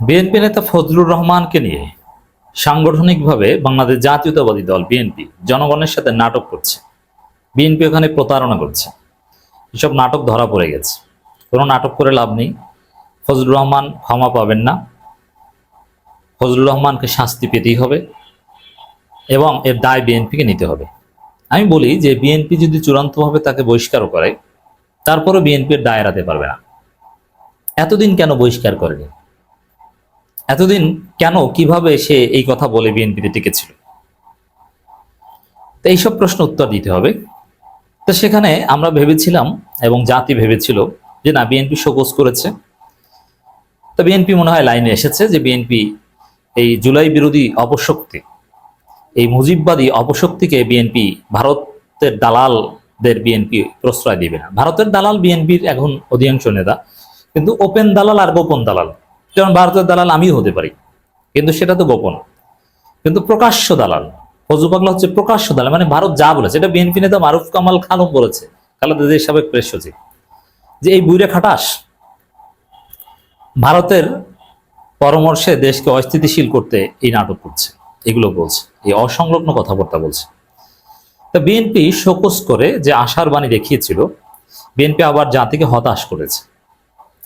BNP নেতা ফজলুর রহমানকে নিয়ে সাংগঠনিকভাবে বাংলাদেশ জাতীয়তাবাদী দল বিএনপি জনগণের সাথে নাটক করছে। বিএনপি ওখানে প্রতারণা করছে। এসব নাটক ধরা পড়ে গেছে। কোনো নাটক করে লাভ নেই। ফজলুর রহমান ক্ষমা পাবেন না। ফজলুর রহমানকে শাস্তি পেতেই হবে এবং এর দায় বিএনপিকে নিতে হবে। আমি বলি যে বিএনপি যদি চূড়ান্তভাবে তাকে বহিষ্কারও করে, তারপরও বিএনপির দায় এড়াতে পারবে না। এতদিন কেন বহিষ্কার করেনি? এতদিন কেন, কীভাবে সে এই কথা বলে বিএনপিতে টিকেছিল? তো এইসব প্রশ্ন উত্তর দিতে হবে। তো সেখানে আমরা ভেবেছিলাম এবং জাতি ভেবেছিল যে না, বিএনপি শোকজ করেছে। তো বিএনপি মনে হয় লাইনে এসেছে যে বিএনপি এই জুলাই বিরোধী অপশক্তি, এই মুজিববাদী অপশক্তিকে বিএনপি ভারতের দালালদের বিএনপি প্রশ্রয় দিবে না। ভারতের দালাল বিএনপির এখন অধিকাংশ নেতা, কিন্তু ওপেন দালাল আর গোপন দালাল। যেমন ভারতের দালাল আমিও হতে পারি। কিন্তু সেটা তো গোপন। কিন্তু প্রকাশ্য দালাল, ফজু হচ্ছে প্রকাশ্য দালাল মানে ভারত যা বলেছে, এটা বিএনপি নেতা মারুফ কামাল খানম বলেছে খালেদা জিয়ার সাবেক প্রেস সচিব, যে এই বুইরা খাটাস, ভারতের পরামর্শে দেশকে অস্থিতিশীল করতে এই নাটক করছে, এগুলো বলছে, এই অসংলগ্ন কথাবার্তা বলছে। তা বিএনপি শোকস করে যে আশার বাণী দেখিয়েছিল, বিএনপি আবার জাতিকে হতাশ করেছে।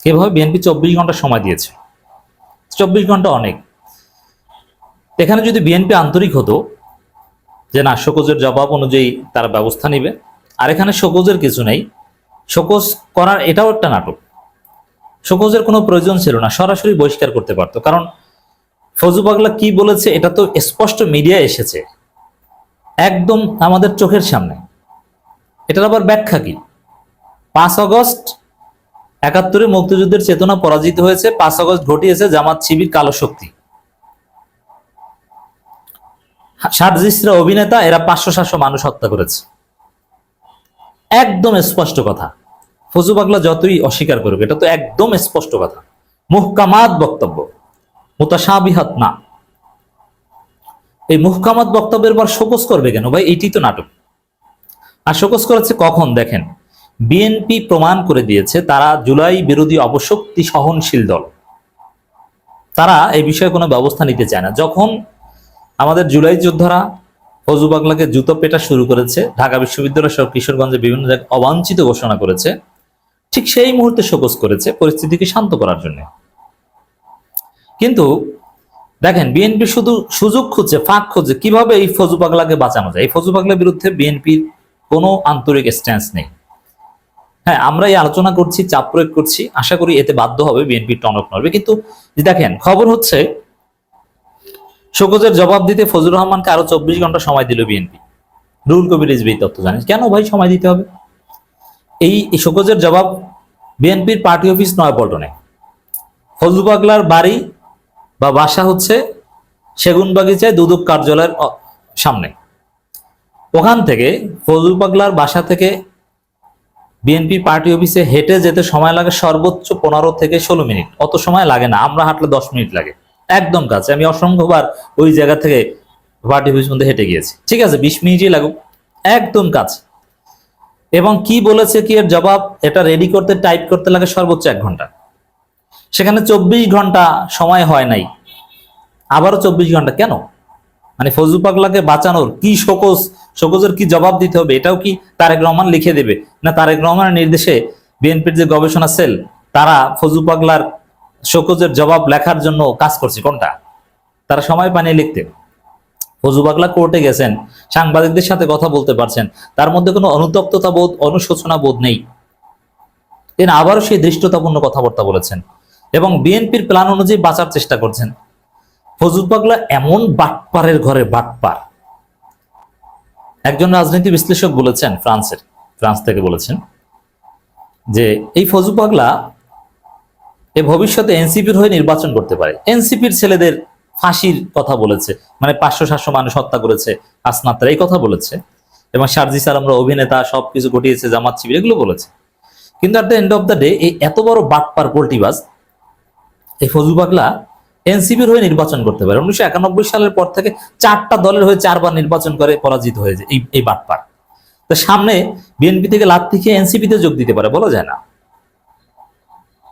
এভাবে বিএনপি চব্বিশ ঘণ্টা সময় দিয়েছে। চব্বিশ ঘণ্টা অনেক। এখানে যদি বিএনপি আন্তরিক হতো, যে না, শোকজের জবাব অনুযায়ী তারা ব্যবস্থা নিবে। আর এখানে শোকজের কিছু নেই। শোকজ করার এটাও একটা নাটক। শোকজের কোনো প্রয়োজন ছিল না, সরাসরি বহিষ্কার করতে পারতো। কারণ ফজু পাগলা কি বলেছে, এটা তো স্পষ্ট মিডিয়া এসেছে। একদম আমাদের চোখের সামনে। এটার আবার ব্যাখ্যা কি? পাঁচ আগস্ট একাত্তরে মুক্তিযুদ্ধের চেতনা পরাজিত হয়েছে, পাঁচ আগস্ট ঘটিয়েছে জামাত শিবির কালো শক্তি। সার্জিসরা অভিনেতা, এরা পাঁচশো সাতশো মানুষ হত্যা করেছে। একদম স্পষ্ট কথা। ফজু পাগলা যতই অস্বীকার করুক, এটা তো একদম স্পষ্ট কথা। মুহকামাত বক্তব্য। মোতাসাবিহাত না। এই মুহকামাত বক্তব্যের পর শোকস করবে কেন? ভাই, এটি তো নাটক। আর শোকস করেছে কখন? দেখেন। বিএনপি প্রমাণ করে দিয়েছে তারা জুলাই বিরোধী অপশক্তি সহনশীল দল। তারা এই বিষয়ে কোনো ব্যবস্থা নিতে চায় না। যখন আমাদের জুলাই যোদ্ধারা ফজু বাংলাকে জুতো পেটা শুরু করেছে, ঢাকা বিশ্ববিদ্যালয় সহ কিশোরগঞ্জে বিভিন্ন জায়গায় অবাঞ্ছিত ঘোষণা করেছে, ঠিক সেই মুহূর্তে শোকস করেছে পরিস্থিতিকে শান্ত করার জন্য। কিন্তু দেখেন, বিএনপি শুধু সুযোগ খুঁজছে, ফাঁক খুঁজছে, কীভাবে এই ফজু পাগলাকে বাঁচানো যায়? এই ফজু পাগলার বিরুদ্ধে বিএনপির কোনো আন্তরিক স্ট্যান্স নেই। হ্যাঁ আমরা এই আলোচনা করছি, চাপ প্রয়োগ করছি। আশা করি এতে বাধ্য হবে বিএনপির টনক নড়বে। কিন্তু দেখেন, খবর হচ্ছে, শোকজের জবাব দিতে ফজুর রহমানকে আরও চব্বিশ ঘণ্টা সময় দিল বিএনপি। রুল কবির এই তথ্য জানেন কেন ভাই সময় দিতে হবে? এই এই শোকজের জবাব বিএনপির পার্টি অফিস নয়াপল্টনে। ফজলু পাগলার বাড়ি বা বাসা হচ্ছে সেগুন বাগিচায় দুদক কার্যালয়ের সামনে। ওখান থেকে ফজলু পাগলার বাসা থেকে বিএনপি পার্টি অফিসে হেঁটে যেতে সময় লাগে সর্বোচ্চ পনেরো থেকে ষোলো মিনিট। অত সময় লাগে না, আমরা হাঁটলে দশ মিনিট লাগে। একদম কাছে, আমি অসংখ্যবার ওই জায়গা থেকে পার্টি অফিস মধ্যে হেঁটে গিয়েছি। ঠিক আছে, বিশ মিনিটই লাগুক। একদম কাছে। এবং কি বলেছে, কি এর জবাব? এটা রেডি করতে টাইপ করতে লাগে সর্বোচ্চ এক ঘণ্টা। সেখানে চব্বিশ ঘণ্টা সময় হয় নাই। আবারও চব্বিশ ঘণ্টা, কেন? মানে ফজু পাগলাকে বাঁচানোর কি শোকজ শোকজের কি জবাব দিতে হবে? এটাও কি তারেক রহমান লিখে দেবে? না, তারেক রহমানের নির্দেশে বিএনপির যে গবেষণা সেল, তারা ফজু পাগলার শোকজের জবাব লেখার জন্য কাজ করছে। কোনটা? তারা সময় পানিয়ে লিখতে। ফজু পাগলা কোর্টে গেছেন, সাংবাদিকদের সাথে কথা বলতে পারছেন, তার মধ্যে কোনো অনুতপ্ততা বোধ, অনুশোচনা বোধ নেই। তিনি আবারও সেই দৃষ্টতাপূর্ণ কথাবার্তা বলেছেন এবং বিএনপির প্ল্যান অনুযায়ী বাঁচার চেষ্টা করছেন। ফজল পাগলা এমন বাটপারের ঘরে বাটপার। একজন রাজনীতি বিশ্লেষক বলেছেন ফ্রান্সের, ফ্রান্স থেকে বলেছেন, যে এই ফজু পাগলা এ ভবিষ্যতে এনসিপির হয়ে নির্বাচন করতে পারে। এনসিপির ছেলেদের ফাঁসির কথা বলেছে মানে পাঁচশো, সাতশো মানুষ হত্যা করেছে আসনাত্রা, এই কথা বলেছে। এবং সারজি সার্জিস আলমরা অভিনেতা, সবকিছু ঘটিয়েছে, জামাত শিবির, এগুলো বলেছে। কিন্তু at the end of the day এই এত বড় বাটপার পোল্টিবাজ, এই ফজু পাগলা এনসিপির হয়ে নির্বাচন করতে পারে। উনিশশো একানব্বই সালের পর থেকে চারটা দলের হয়ে চারবার নির্বাচন করে পরাজিত হয়েছে এই এই বাটপার। তো সামনে বিএনপি থেকে লাত্তি খেয়ে এনসিপিতে যোগ দিতে পারে, বলা যায় না।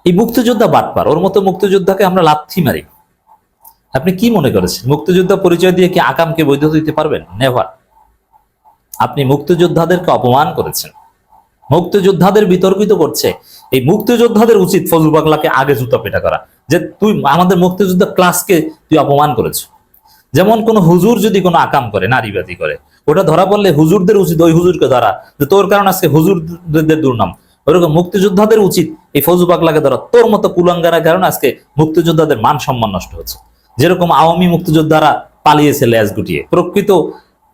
এই মুক্তিযোদ্ধা বাটপার, ওর মতো মুক্তিযোদ্ধাকে আমরা লাথি মারি। আপনি কি মনে করেছেন? মুক্তিযুদ্ধ পরিচয় দিয়ে কি আকামকে বৈধ দিতে পারবেন? নেভার। আপনি মুক্তিযোদ্ধাদেরকে অপমান করেছেন। মুক্তিযোদ্ধাদের বিতর্কিত করছে। এই মুক্তিযোদ্ধাদের উচিত ফজল বাগলাকে আগে জুতা পেটা করা। যে তুই আমাদের মুক্তিযুদ্ধ ক্লাসকে তুই অপমান করেছ। যেমন কোন হুজুর যদি কোনো আকাম করে, নারীবাদী করে, ওটা ধরা পড়লে হুজুরদের উচিত, ওই হুজুরকে ধরা। যে তোর কারণ আজকে হুজুরদের দুর্নাম। ওরকম মুক্তিযোদ্ধাদের উচিত এই ফজু পাগলাকে ধরা। তোর মতো কুলাঙ্গারের কারণে আজকে মুক্তিযোদ্ধাদের মান সম্মান নষ্ট হচ্ছে। যেরকম আওয়ামী মুক্তিযোদ্ধারা পালিয়েছে ল্যাজ গুটিয়ে। প্রকৃত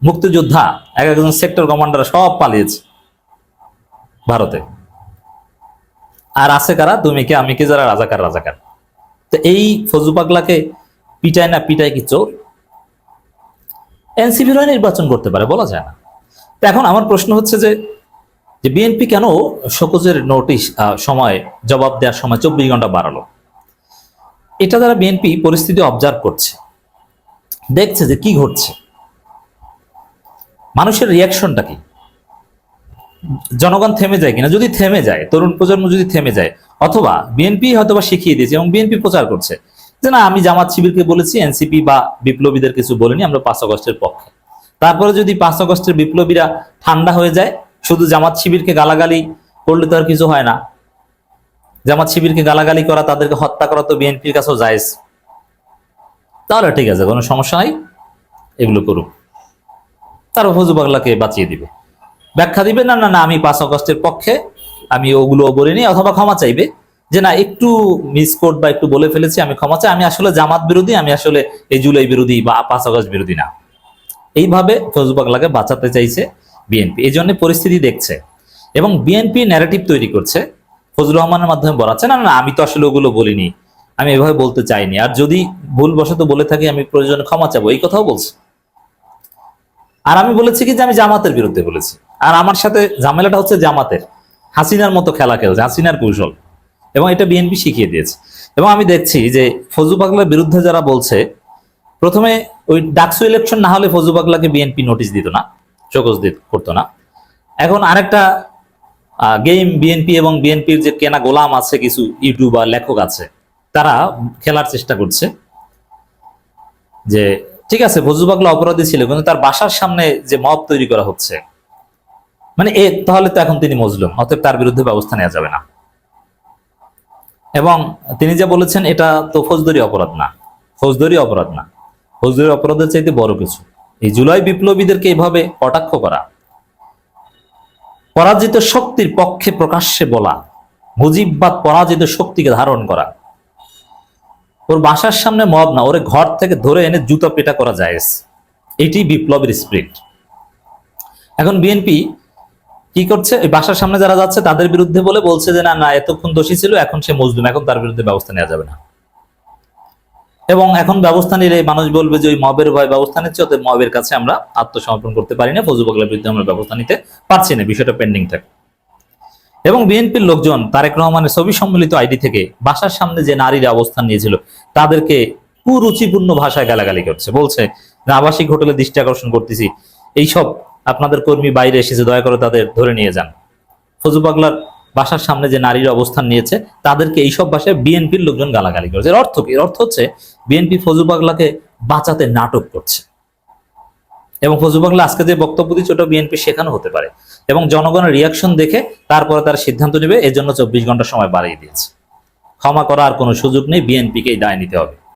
মুক্তিযোদ্ধা, এক একজন সেক্টর কমান্ডার সব পালিয়েছে। ভারতে। আর আছে কারা? তুমি কে আমি কে যারা রাজাকার রাজাকার। তো এই ফজু পাগলাকে পিটায় না পিটায় কি চোর? এনসিপির নির্বাচন করতে পারে, বলা যায় না। তো এখন আমার প্রশ্ন হচ্ছে যে যে বিএনপি কেন শোকজের নোটিশ সময়, জবাব দেওয়ার সময় চব্বিশ ঘণ্টা বাড়ালো? এটা দ্বারা বিএনপি পরিস্থিতি অবজার্ভ করছে, দেখছে যে কি ঘটছে। মানুষের রিয়াকশনটা কি? জনগণ থেমে যায় কিনা? যদি থেমে যায়, তরুণ প্রজন্ম যদি থেমে যায়, অথবা বিএনপি হয়তোবা শিখিয়ে দিয়েছে এবং বিএনপি প্রচার করছে, যে না, আমি জামাত শিবিরকে বলেছি এনসিপি বা বিপ্লবীদের কিছু বলিনি, আমরা পাঁচ আগস্টের পক্ষে। তারপরে যদি পাঁচ আগস্টের বিপ্লবীরা ঠান্ডা হয়ে যায়, শুধু জামাত শিবিরকে গালাগালি করলে তো আর কিছু হয় না। জামাত শিবিরকে গালাগালি করা, তাদেরকে হত্যা করা তো বিএনপির কাছেও জায়েজ। তাহলে ঠিক আছে, কোনো সমস্যা নাই, এগুলো করুক। তারা ফজু পাগলাকে বাঁচিয়ে দিবে। ব্যাখ্যা দিবে? না না না, আমি পাঁচ আগস্টের পক্ষে, আমি ওগুলো বলিনি অথবা ক্ষমা চাইবে। যে না, একটু মিসকোড বা একটু বলে ফেলেছি, আমি ক্ষমা চাই। আমি আসলে জামাত বিরোধী, আমি আসলে এই জুলাই বিরোধী বা পাঁচ আগস্ট বিরোধী না। এইভাবে ফজু পাগলাকে বাঁচাতে চাইছে বিএনপি। এই জন্য পরিস্থিতি দেখছে। এবং বিএনপি ন্যারেটিভ তৈরি করছে, ফজলুর রহমানের মাধ্যমে বলাচ্ছে না না, আমি তো আসলে ওগুলো বলিনি, আমি এভাবে বলতে চাইনি। আর যদি ভুলবশত বলে থাকি, আমি প্রয়োজনে ক্ষমা চাবো, এই কথাও বলছি। আর আমি বলেছি কি যে আমি জামাতের বিরুদ্ধে বলেছি। আর আমার সাথে ঝামেলাটা হচ্ছে জামাতের, হাসিনার মতো খেলা খেলছে, হাসিনার কৌশল। এবং এটা বিএনপি শিখিয়ে দিয়েছে। এবং আমি দেখছি যে ফজু পাগলার বিরুদ্ধে যারা বলছে, প্রথমে ওই ডাকসু ইলেকশন না হলে ফজু পাগলাকে বিএনপি নোটিশ দিত না চোখজ দিত, করতো না। এখন আরেকটা গেম বিএনপি এবং বিএনপির যে কেনা গোলাম আছে, কিছু ইউটিউবার, লেখক আছে, তারা খেলার চেষ্টা করছে। যে, ঠিক আছে, ফজু পাগলা অপরাধী ছিল, কিন্তু তার বাসার সামনে যে মব তৈরি করা হচ্ছে মানে এ, তাহলে তো এখন তিনি মজলুম, অতএব তার বিরুদ্ধে ব্যবস্থা নেওয়া যাবে না। এবং তিনি যে বলেছেন, এটা তো ফৌজদারি অপরাধ না, ফৌজদারি অপরাধ না। ফৌজদারি অপরাধের চাইতে বড় কিছু, এই জুলাই বিপ্লবীদেরকে এইভাবে কটাক্ষ করা, পরাজিত শক্তির পক্ষে প্রকাশ্যে বলা, মুজিববাদ পরাজিত শক্তিকে ধারণ করা, ওর বাসার সামনে মব না, ওরে ঘর থেকে ধরে এনে জুতা পেটা করা যায় এটি বিপ্লবের স্প্রিট। এখন বিএনপি কি করছে? ওই বাসার সামনে যারা যাচ্ছে, তাদের বিরুদ্ধে বলে বলছে যে, না না, এতক্ষণ দোষী ছিল, এখন সে মজলুম, এখন তার বিরুদ্ধে ব্যবস্থা নেওয়া যাবে না। এবং এখন ব্যবস্থা নিলে মানুষ বলবে যে, ওই মবের ভয় ব্যবস্থা নিচ্ছে, অতএব মবের কাছে আমরা আত্মসমর্পণ করতে পারি না ফজু বিরুদ্ধে আমরা ব্যবস্থা নিতে পারছি না। বিষয়টা পেন্ডিং থাকে। এবং বিএনপির লোকজন, তারেক রহমানের ছবি সম্মিলিত আইডি থেকে বাসার সামনে যে নারীরা অবস্থান নিয়েছিল, তাদেরকে কুরুচিপূর্ণ ভাষায় গালাগালি করছে। বলছে আবাসিক হোটেলে দৃষ্টি আকর্ষণ করতেছি, এইসব আপনাদের কর্মী বাইরে এসেছে দয়া করে তাদের ধরে নিয়ে যান। ফজু পাগলার বাসার সামনে যে নারীর অবস্থান নিয়েছে, তাদেরকে এইসব বাসায় বিএনপির লোকজন গালাগালি করেছে। এর অর্থ কি? এর অর্থ হচ্ছে, বিএনপি ফজু পাগলাকে বাঁচাতে নাটক করছে। এবং ফজু পাগলা আজকে যে বক্তব্য দিচ্ছে, ওটা বিএনপি শেখানো হতে পারে। এবং জনগণের রিয়াকশন দেখে তারপরে তারা সিদ্ধান্ত নেবে এর জন্য চব্বিশ ঘণ্টা সময় বাড়িয়ে দিয়েছে। ক্ষমা করার কোনো সুযোগ নেই, বিএনপিকেই দায় নিতে হবে।